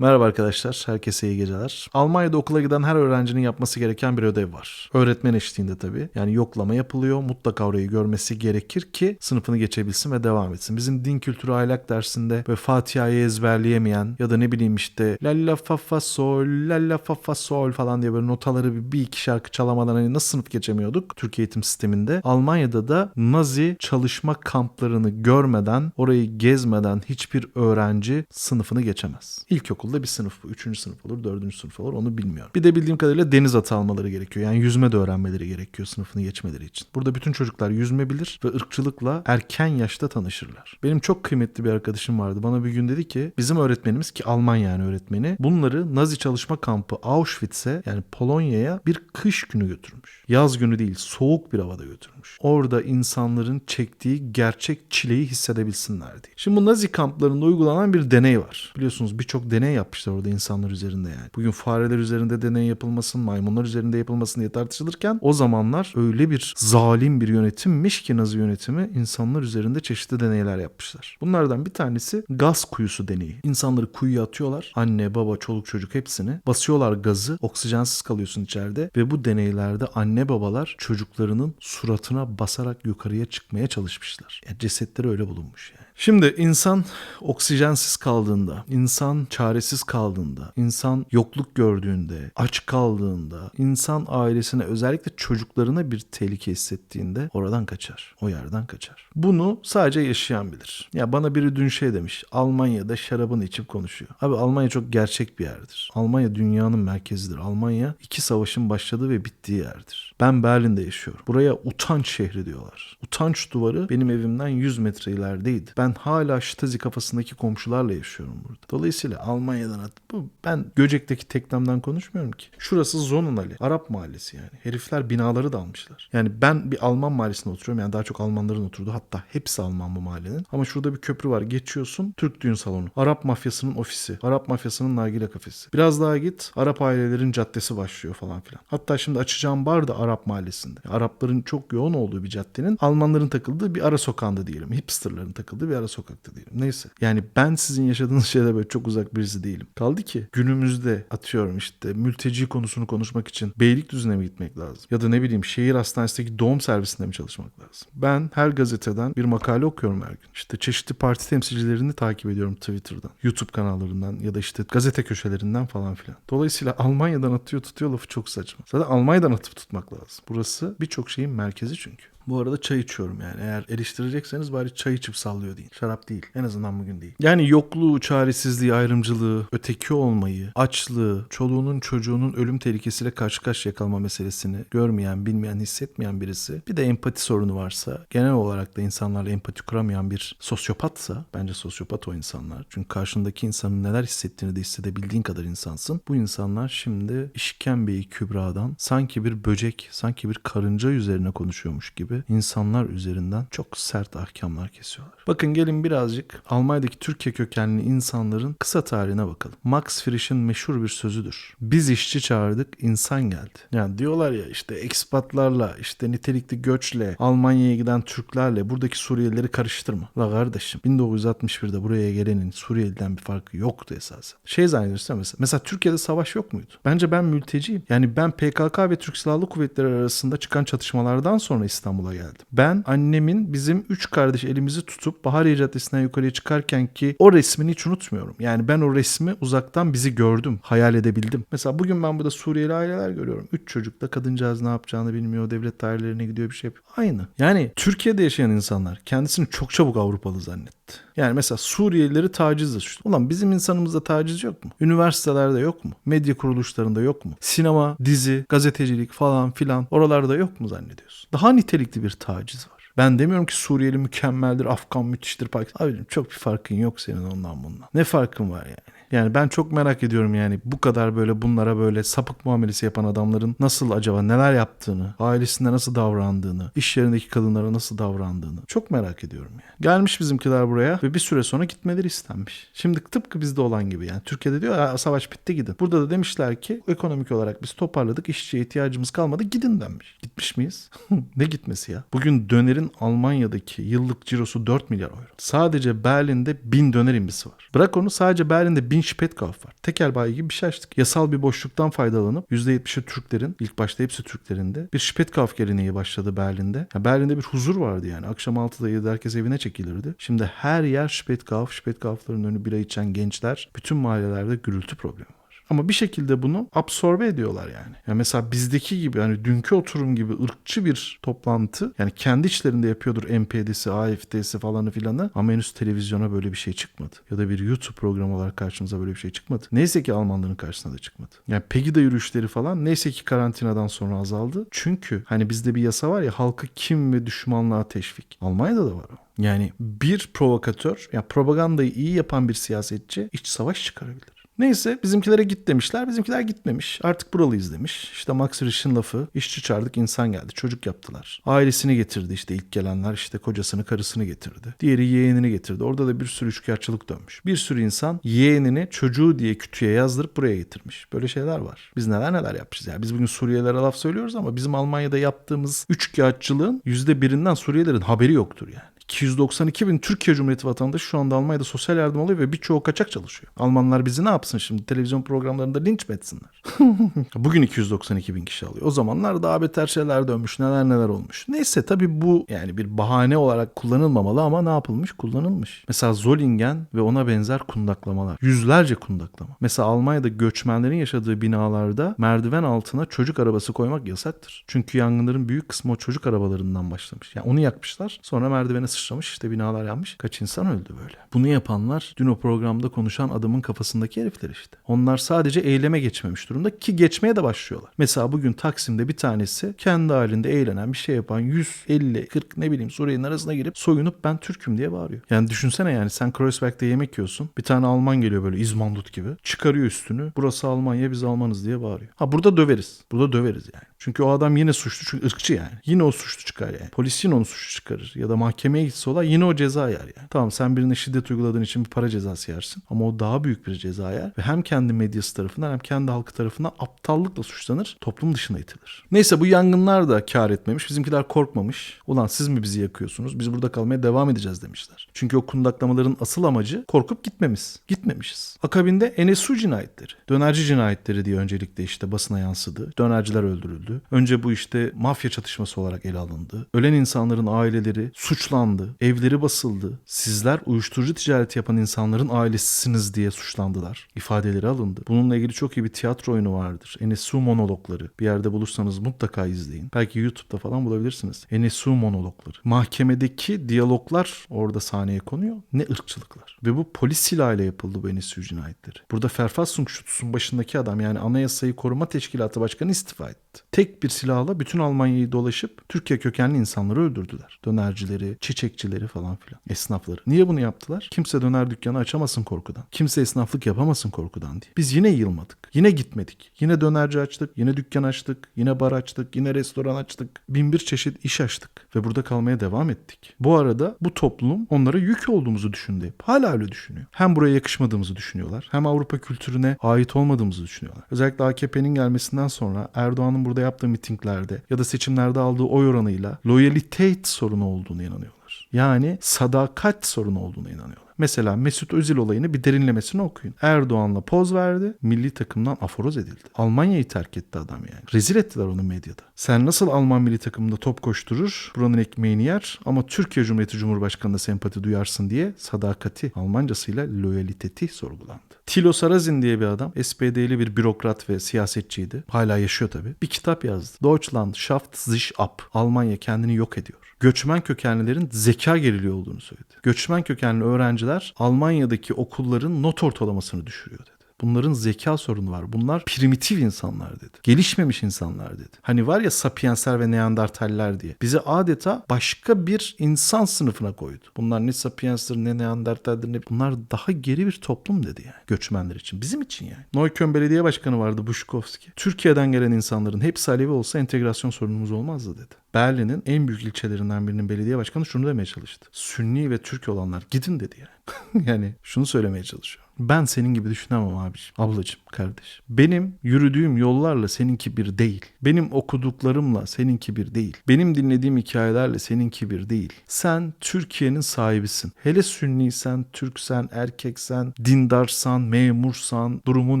Merhaba arkadaşlar, herkese iyi geceler. Almanya'da okula giden her öğrencinin yapması gereken bir ödev var. Öğretmen eşliğinde tabii. Yani yoklama yapılıyor, mutlaka orayı görmesi gerekir ki sınıfını geçebilsin ve devam etsin. Bizim din kültürü ahlak dersinde böyle Fatiha'yı ezberleyemeyen ya da ne bileyim işte la la fa fa sol, la la fa fa sol falan diye böyle notaları bir, bir iki şarkı çalamadan hani nasıl sınıf geçemiyorduk Türkiye eğitim sisteminde. Almanya'da da Nazi çalışma kamplarını görmeden, orayı gezmeden hiçbir öğrenci sınıfını geçemez. İlkokulda bir sınıf bu. Üçüncü sınıf olur, dördüncü sınıf olur onu bilmiyorum. Bir de bildiğim kadarıyla deniz atı almaları gerekiyor. Yani yüzme de öğrenmeleri gerekiyor sınıfını geçmeleri için. Burada bütün çocuklar yüzme bilir ve ırkçılıkla erken yaşta tanışırlar. Benim çok kıymetli bir arkadaşım vardı. Bana bir gün dedi ki bizim öğretmenimiz ki Alman yani öğretmeni bunları Nazi çalışma kampı Auschwitz'e yani Polonya'ya bir kış günü götürmüş. Yaz günü değil soğuk bir havada götürmüş. Orada insanların çektiği gerçek çileyi hissedebilsinler diye. Şimdi bu Nazi kamplarında uygulanan bir deney var. Biliyorsunuz birçok deney yapmışlar orada insanlar üzerinde yani. Bugün fareler üzerinde deney yapılmasın, maymunlar üzerinde yapılmasın diye tartışılırken o zamanlar öyle bir zalim bir yönetimmiş ki Nazi yönetimi insanlar üzerinde çeşitli deneyler yapmışlar. Bunlardan bir tanesi gaz kuyusu deneyi. İnsanları kuyuya atıyorlar. Anne, baba, çoluk çocuk hepsini. Basıyorlar gazı. Oksijensiz kalıyorsun içeride ve bu deneylerde anne babalar çocuklarının suratına basarak yukarıya çıkmaya çalışmışlar. Yani cesetleri öyle bulunmuş yani. Şimdi insan oksijensiz kaldığında, insan çaresiz kaldığında, insan yokluk gördüğünde, aç kaldığında, insan ailesine özellikle çocuklarına bir tehlike hissettiğinde oradan kaçar. O yerden kaçar. Bunu sadece yaşayan bilir. Ya bana biri dün şey demiş. Almanya'da şarabını içip konuşuyor. Abi Almanya çok gerçek bir yerdir. Almanya dünyanın merkezidir. Almanya iki savaşın başladığı ve bittiği yerdir. Ben Berlin'de yaşıyorum. Buraya utanç şehri diyorlar. Utanç duvarı benim evimden 100 metre ilerideydi. Ben hala Stasi kafasındaki komşularla yaşıyorum burada. Dolayısıyla Almanya'dan at bu ben Göcek'teki teknemden konuşmuyorum ki. Şurası Zonunali. Arap mahallesi yani. Herifler binaları da almışlar. Yani ben bir Alman mahallesinde oturuyorum. Yani daha çok Almanların oturduğu. Hatta hepsi Alman bu mahallenin. Ama şurada bir köprü var. Geçiyorsun. Türk düğün salonu. Arap mafyasının ofisi. Arap mafyasının nargile kafesi. Biraz daha git. Arap ailelerin caddesi başlıyor falan filan. Hatta şimdi açacağım bar da Arap mahallesinde. Arapların çok yoğun olduğu bir caddenin Almanların takıldığı bir ara sokağında diyelim. Hipsterların takıldığı bir ara sokakta diyelim. Neyse. Yani ben sizin yaşadığınız şeyde böyle çok uzak birisi değilim. Kaldı ki günümüzde atıyorum işte mülteci konusunu konuşmak için Beylikdüzü'ne mi gitmek lazım? Ya da ne bileyim şehir hastanesindeki doğum servisinde mi çalışmak lazım? Ben her gazeteden bir makale okuyorum her gün. İşte çeşitli parti temsilcilerini takip ediyorum Twitter'dan, YouTube kanallarından ya da işte gazete köşelerinden falan filan. Dolayısıyla Almanya'dan atıyor tutuyor lafı çok saçma. Zaten Almanya'dan atıp tutmak lazım. Burası birçok şeyin merkezi çünkü. Bu arada çay içiyorum yani. Eğer eleştirecekseniz bari çay içip sallıyor deyin. Şarap değil. En azından bugün değil. Yani yokluğu, çaresizliği, ayrımcılığı, öteki olmayı, açlığı, çoluğunun çocuğunun ölüm tehlikesiyle karşı karşıya kalma meselesini görmeyen, bilmeyen, hissetmeyen birisi bir de empati sorunu varsa, genel olarak da insanlarla empati kuramayan bir sosyopatsa, bence sosyopat o insanlar. Çünkü karşındaki insanın neler hissettiğini de hissedebildiğin kadar insansın. Bu insanlar şimdi işkembeyi kübradan sanki bir böcek, sanki bir karınca üzerine konuşuyormuş gibi insanlar üzerinden çok sert ahkamlar kesiyorlar. Bakın gelin birazcık Almanya'daki Türkiye kökenli insanların kısa tarihine bakalım. Max Frisch'in meşhur bir sözüdür. Biz işçi çağırdık, insan geldi. Yani diyorlar ya işte ekspatlarla, işte nitelikli göçle, Almanya'ya giden Türklerle buradaki Suriyelileri karıştırma. La kardeşim 1961'de buraya gelenin Suriyeliden bir farkı yoktu esasen. Şey zannediyorsun mesela. Mesela Türkiye'de savaş yok muydu? Bence ben mülteciyim. Yani ben PKK ve Türk Silahlı Kuvvetleri arasında çıkan çatışmalardan sonra İstanbul'a geldim. Ben annemin bizim üç kardeş elimizi tutup Bahariye Caddesi'nden yukarıya çıkarken ki o resmini hiç unutmuyorum. Yani ben o resmi uzaktan bizi gördüm. Hayal edebildim. Mesela bugün ben burada Suriyeli aileler görüyorum. Üç çocukla kadıncağız ne yapacağını bilmiyor. Devlet dairelerine gidiyor bir şey yapıyor. Aynı. Yani Türkiye'de yaşayan insanlar kendisini çok çabuk Avrupalı zannetti. Yani mesela Suriyelileri tacizle suçlu. Ulan bizim insanımızda taciz yok mu? Üniversitelerde yok mu? Medya kuruluşlarında yok mu? Sinema, dizi, gazetecilik falan filan oralarda yok mu zannediyorsun? Daha nitelikli bir taciz var. Ben demiyorum ki Suriyeli mükemmeldir, Afgan müthiştir, Pakistan. Abicim çok bir farkın yok senin ondan bundan. Ne farkın var yani? Yani ben çok merak ediyorum yani bu kadar böyle bunlara böyle sapık muamelesi yapan adamların nasıl acaba neler yaptığını, ailesinde nasıl davrandığını, iş yerindeki kadınlara nasıl davrandığını çok merak ediyorum yani. Gelmiş bizimkiler buraya ve bir süre sonra gitmeleri istenmiş. Şimdi tıpkı bizde olan gibi yani Türkiye'de diyor savaş bitti gidin. Burada da demişler ki ekonomik olarak biz toparladık işçiye ihtiyacımız kalmadı gidin denmiş. Gitmiş miyiz? ne gitmesi ya? Bugün dönerin Almanya'daki yıllık cirosu 4 milyar euro. Sadece Berlin'de 1000 döner imbisi var. Bırak onu sadece Berlin'de 1000 Bin Spätkauf var. Tekel bayi gibi bir şey açtık. Yasal bir boşluktan faydalanıp %70'i Türklerin, ilk başta hepsi Türklerin de bir Spätkauf geleneği başladı Berlin'de. Ya Berlin'de bir huzur vardı yani. Akşam 6'da 7'de herkes evine çekilirdi. Şimdi her yer Spätkauf, Spätkauf'ların önü bira içen gençler. Bütün mahallelerde gürültü problemi var. Ama bir şekilde bunu absorbe ediyorlar yani. Ya mesela bizdeki gibi hani dünkü oturum gibi ırkçı bir toplantı yani kendi içlerinde yapıyordur MPD'si, AFD'si falanı filanı ama henüz televizyona böyle bir şey çıkmadı. Ya da bir YouTube programı olarak karşımıza böyle bir şey çıkmadı. Neyse ki Almanların karşısına da çıkmadı. Yani Pegida yürüyüşleri falan neyse ki karantinadan sonra azaldı. Çünkü hani bizde bir yasa var ya halkı kim ve düşmanlığa teşvik. Almanya'da da var o. Yani bir provokatör, ya propagandayı iyi yapan bir siyasetçi iç savaş çıkarabilir. Neyse bizimkilere git demişler. Bizimkiler gitmemiş. Artık buralıyız demiş. İşte Max Frisch'in lafı işçi çağırdık insan geldi. Çocuk yaptılar. Ailesini getirdi işte ilk gelenler işte kocasını karısını getirdi. Diğeri yeğenini getirdi. Orada da bir sürü üçkağıtçılık dönmüş. Bir sürü insan yeğenini çocuğu diye kütüye yazdırıp buraya getirmiş. Böyle şeyler var. Biz neler neler yapmışız ya. Biz bugün Suriyelilere laf söylüyoruz ama bizim Almanya'da yaptığımız üçkağıtçılığın yüzde birinden Suriyelilerin haberi yoktur yani. 292 bin Türkiye Cumhuriyeti vatandaşı şu anda Almanya'da sosyal yardım alıyor ve birçoğu kaçak çalışıyor. Almanlar bizi ne yapsın şimdi? Televizyon programlarında linç mi etsinler? Bugün 292 bin kişi alıyor. O zamanlar daha beter şeyler dönmüş. Neler neler olmuş. Neyse tabii bu yani bir bahane olarak kullanılmamalı ama ne yapılmış? Kullanılmış. Mesela Zollingen ve ona benzer kundaklamalar. Yüzlerce kundaklama. Mesela Almanya'da göçmenlerin yaşadığı binalarda merdiven altına çocuk arabası koymak yasaktır. Çünkü yangınların büyük kısmı o çocuk arabalarından başlamış. Yani onu yakmışlar. Sonra merdivene sıçramış işte binalar yanmış. Kaç insan öldü böyle. Bunu yapanlar dün o programda konuşan adamın kafasındaki herifler işte. Onlar sadece eyleme geçmemiş durumda ki geçmeye de başlıyorlar. Mesela bugün Taksim'de bir tanesi kendi halinde eğlenen bir şey yapan 150, 40 ne bileyim Suriye'nin arasına girip soyunup ben Türk'üm diye bağırıyor. Yani düşünsene yani sen Kreuzberg'de yemek yiyorsun. Bir tane Alman geliyor böyle İzmandut gibi. Çıkarıyor üstünü. Burası Almanya biz Almanız diye bağırıyor. Ha burada döveriz. Burada döveriz yani. Çünkü o adam yine suçlu çünkü ırkçı yani. Yine o suçlu çıkar yani. Polis yine onu suçlu çıkarır. Ya da mahkemeye gitse olay yine o ceza yer yani. Tamam sen birine şiddet uyguladığın için bir para cezası yersin. Ama o daha büyük bir ceza yer. Ve hem kendi medyası tarafından hem kendi halkı tarafından aptallıkla suçlanır. Toplum dışına itilir. Neyse bu yangınlar da kar etmemiş. Bizimkiler korkmamış. Ulan siz mi bizi yakıyorsunuz? Biz burada kalmaya devam edeceğiz demişler. Çünkü o kundaklamaların asıl amacı korkup gitmemiz. Gitmemişiz. Akabinde NSU cinayetleri. Dönerci cinayetleri diye öncelikle işte basına yansıdı. Dönerciler öldürüldü. Önce bu işte mafya çatışması olarak ele alındı. Ölen insanların aileleri suçlandı. Evleri basıldı. Sizler uyuşturucu ticareti yapan insanların ailesisiniz diye suçlandılar. İfadeleri alındı. Bununla ilgili çok iyi bir tiyatro oyunu vardır. NSU monologları. Bir yerde bulursanız mutlaka izleyin. Belki YouTube'da falan bulabilirsiniz. NSU monologları. Mahkemedeki diyaloglar orada sahneye konuyor. Ne ırkçılıklar. Ve bu polis silahıyla yapıldı bu NSU cinayetleri. Burada Verfassung Schutz'un başındaki adam yani Anayasayı Koruma Teşkilatı Başkanı istifa etti. Tek bir silahla bütün Almanya'yı dolaşıp Türkiye kökenli insanları öldürdüler. Dönercileri, çiçekçileri falan filan. Esnafları. Niye bunu yaptılar? Kimse döner dükkanı açamasın korkudan. Kimse esnaflık yapamasın korkudan diye. Biz yine yılmadık. Yine gitmedik. Yine dönerci açtık. Yine dükkan açtık. Yine bar açtık. Yine restoran açtık. Bin bir çeşit iş açtık. Ve burada kalmaya devam ettik. Bu arada bu toplum onlara yük olduğumuzu düşündü hep. Hala öyle düşünüyor. Hem buraya yakışmadığımızı düşünüyorlar. Hem Avrupa kültürüne ait olmadığımızı düşünüyorlar. Özellikle AKP'nin gelmesinden sonra Erdoğan'ın burada yaptığı mitinglerde ya da seçimlerde aldığı oy oranıyla loyalitet sorunu olduğunu inanıyorlar. Yani sadakat sorunu olduğunu inanıyorlar. Mesela Mesut Özil olayını bir derinlemesine okuyun. Erdoğan'la poz verdi. Milli takımdan aforoz edildi. Almanya'yı terk etti adam yani. Rezil ettiler onu medyada. Sen nasıl Alman milli takımında top koşturur, buranın ekmeğini yer ama Türkiye Cumhuriyeti Cumhurbaşkanı'na sempati duyarsın diye sadakati, Almancasıyla loyaliteti sorgulandı. Tilo Sarrazin diye bir adam, SPD'li bir bürokrat ve siyasetçiydi. Hala yaşıyor tabii. Bir kitap yazdı. Deutschland schafft sich ab. Almanya kendini yok ediyor. Göçmen kökenlilerin zeka geriliği olduğunu söyledi. Göçmen kökenli öğrenciler Almanya'daki okulların not ortalamasını düşürüyor dedi. Bunların zeka sorunu var. Bunlar primitif insanlar dedi. Gelişmemiş insanlar dedi. Hani var ya sapiensler ve neandertaller diye. Bizi adeta başka bir insan sınıfına koydu. Bunlar ne sapienstir ne neandertaldir ne... Bunlar daha geri bir toplum dedi yani. Göçmenler için. Bizim için yani. Neukölln Belediye Başkanı vardı Buşkovski. Türkiye'den gelen insanların hepsi Alevi olsa entegrasyon sorunumuz olmazdı dedi. Berlin'in en büyük ilçelerinden birinin belediye başkanı şunu demeye çalıştı. Sünni ve Türk olanlar gidin dedi yani. yani şunu söylemeye çalışıyor. Ben senin gibi düşünemem abiciğim, ablacığım, kardeş. Benim yürüdüğüm yollarla seninki bir değil. Benim okuduklarımla seninki bir değil. Benim dinlediğim hikayelerle seninki bir değil. Sen Türkiye'nin sahibisin. Hele Sünniysen, Türksen, erkeksen, dindarsan, memursan, durumun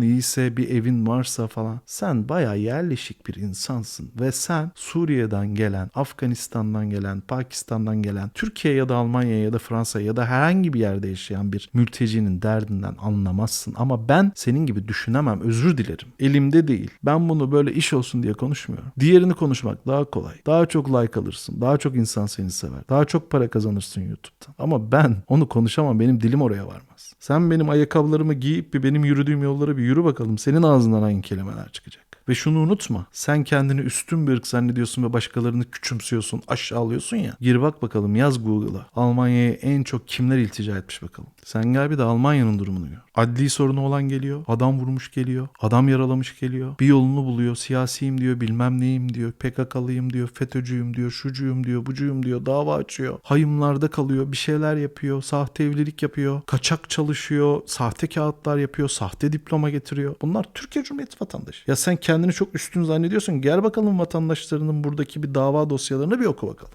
iyiyse, bir evin varsa falan. Sen bayağı yerleşik bir insansın. Ve sen Suriye'den gelen, Afganistan'dan gelen, Pakistan'dan gelen, Türkiye ya da Almanya ya da Fransa ya da herhangi bir yerde yaşayan bir mültecinin derdinden anlamazsın. Ama ben senin gibi düşünemem. Özür dilerim. Elimde değil. Ben bunu böyle iş olsun diye konuşmuyorum. Diğerini konuşmak daha kolay. Daha çok like alırsın. Daha çok insan seni sever. Daha çok para kazanırsın YouTube'dan. Ama ben onu konuşamam. Benim dilim oraya varmaz. Sen benim ayakkabılarımı giyip bir benim yürüdüğüm yollara bir yürü bakalım. Senin ağzından hangi kelimeler çıkacak? Ve şunu unutma. Sen kendini üstün bir ırk zannediyorsun ve başkalarını küçümsüyorsun, aşağılıyorsun ya. Gir bak bakalım yaz Google'a. Almanya'ya en çok kimler iltica etmiş bakalım. Sen gel bir de Almanya'nın durumunu gör. Adli sorunu olan geliyor. Adam vurmuş geliyor. Adam yaralamış geliyor. Bir yolunu buluyor. Siyasiyim diyor. Bilmem neyim diyor. PKK'lıyım diyor. FETÖ'cüyüm diyor. Şucuyum diyor. Bucuyum diyor. Dava açıyor. Hayımlarda kalıyor. Bir şeyler yapıyor. Sahte evlilik yapıyor. Kaçak çalışıyor. Sahte kağıtlar yapıyor. Sahte diploma getiriyor. Bunlar Türkiye Cumhuriyeti vatandaşı. Ya sen kendini çok üstün zannediyorsun. Gel bakalım vatandaşlarının buradaki bir dava dosyalarını bir oku bakalım.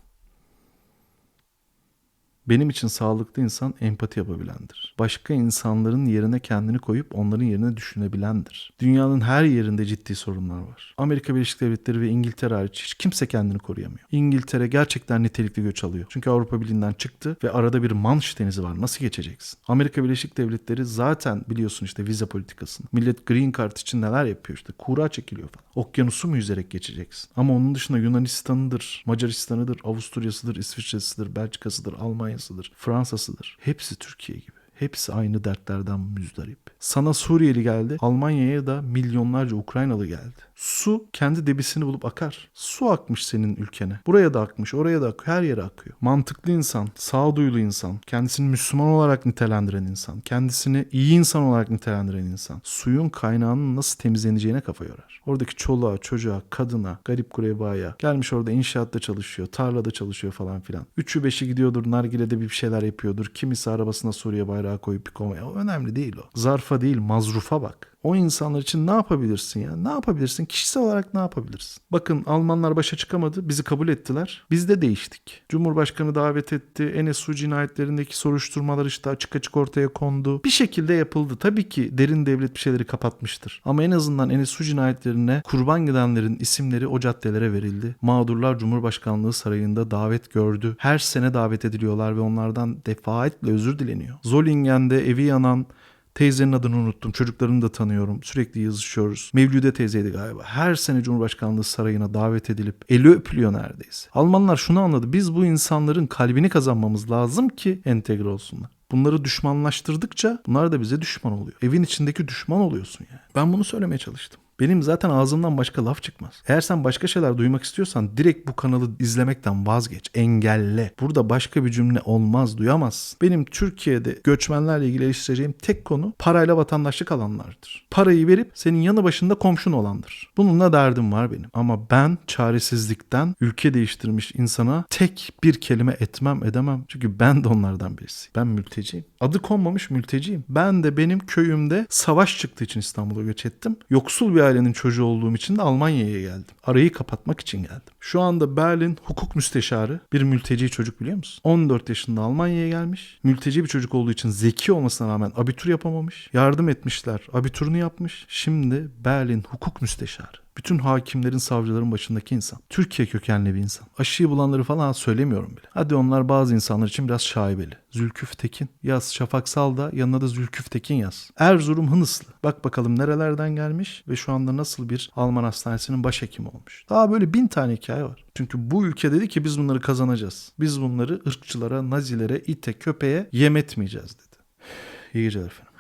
Benim için sağlıklı insan empati yapabilendir. Başka insanların yerine kendini koyup onların yerine düşünebilendir. Dünyanın her yerinde ciddi sorunlar var. Amerika Birleşik Devletleri ve İngiltere hariç hiç kimse kendini koruyamıyor. İngiltere gerçekten nitelikli göç alıyor. Çünkü Avrupa Birliği'nden çıktı ve arada bir Manş denizi var. Nasıl geçeceksin? Amerika Birleşik Devletleri zaten biliyorsun işte vize politikasını. Millet Green Card için neler yapıyor işte. Kura çekiliyor falan. Okyanusu mu yüzerek geçeceksin? Ama onun dışında Yunanistan'ıdır, Macaristan'ıdır, Avusturya'sıdır, İsviçre'sidir, Belçika'sıdır, Almanya'sıdır, Fransa'sıdır. Hepsi Türkiye gibi. Hepsi aynı dertlerden müzdarip. Sana Suriyeli geldi, Almanya'ya da milyonlarca Ukraynalı geldi. Su kendi debisini bulup akar. Su akmış senin ülkene. Buraya da akmış, oraya da akıyor, her yere akıyor. Mantıklı insan, sağduyulu insan, kendisini Müslüman olarak nitelendiren insan, kendisini iyi insan olarak nitelendiren insan, suyun kaynağının nasıl temizleneceğine kafa yorar. Oradaki çoluğa, çocuğa, kadına, garip kurebaya, gelmiş orada inşaatta çalışıyor, tarlada çalışıyor falan filan. Üçü beşi gidiyordur, nargilede bir şeyler yapıyordur. Kimisi arabasına Suriye bayrağı koyup bir. O önemli değil o. Zarfa değil, mazrufa bak. O insanlar için ne yapabilirsin ya? Ne yapabilirsin? Kişisel olarak ne yapabilirsin? Bakın Almanlar başa çıkamadı. Bizi kabul ettiler. Biz de değiştik. Cumhurbaşkanı davet etti. Enesu cinayetlerindeki soruşturmalar işte açık açık ortaya kondu. Bir şekilde yapıldı. Tabii ki derin devlet bir şeyleri kapatmıştır. Ama en azından Enesu cinayetlerine kurban gidenlerin isimleri o caddelere verildi. Mağdurlar Cumhurbaşkanlığı sarayında davet gördü. Her sene davet ediliyorlar ve onlardan defaatle özür dileniyor. Zolingen'de evi yanan Teyzenin adını unuttum. Çocuklarını da tanıyorum. Sürekli yazışıyoruz. Mevlüde teyzeydi galiba. Her sene Cumhurbaşkanlığı sarayına davet edilip eli öpülüyor neredeyse. Almanlar şunu anladı. Biz bu insanların kalbini kazanmamız lazım ki entegre olsunlar. Bunları düşmanlaştırdıkça bunlar da bize düşman oluyor. Evin içindeki düşman oluyorsun yani. Ben bunu söylemeye çalıştım. Benim zaten ağzımdan başka laf çıkmaz. Eğer sen başka şeyler duymak istiyorsan direkt bu kanalı izlemekten vazgeç. Engelle. Burada başka bir cümle olmaz, duyamaz. Benim Türkiye'de göçmenlerle ilgili eleştireceğim tek konu parayla vatandaşlık alanlardır. Parayı verip senin yanı başında komşun olandır. Bununla derdim var benim. Ama ben çaresizlikten ülke değiştirmiş insana tek bir kelime etmem edemem. Çünkü ben de onlardan birisiyim. Ben mülteciyim. Adı konmamış mülteciyim. Ben de benim köyümde savaş çıktığı için İstanbul'a göç ettim. Yoksul bir ailenin çocuğu olduğum için de Almanya'ya geldim. Arayı kapatmak için geldim. Şu anda Berlin hukuk müsteşarı bir mülteci çocuk biliyor musun? 14 yaşında Almanya'ya gelmiş. Mülteci bir çocuk olduğu için zeki olmasına rağmen abitur yapamamış. Yardım etmişler. Abiturunu yapmış. Şimdi Berlin hukuk müsteşarı. Bütün hakimlerin, savcıların başındaki insan. Türkiye kökenli bir insan. Aşıyı bulanları falan söylemiyorum bile. Hadi onlar bazı insanlar için biraz şaibeli. Zülküf Tekin yaz. Şafak Salda yanına da Zülküf Tekin yaz. Erzurum Hınıslı. Bak bakalım nerelerden gelmiş ve şu anda nasıl bir Alman hastanesinin başhekimi olmuş. Daha böyle bin tane hikaye var. Çünkü bu ülke dedi ki biz bunları kazanacağız. Biz bunları ırkçılara, nazilere, ite, köpeğe yem etmeyeceğiz dedi. İyi geceler efendim.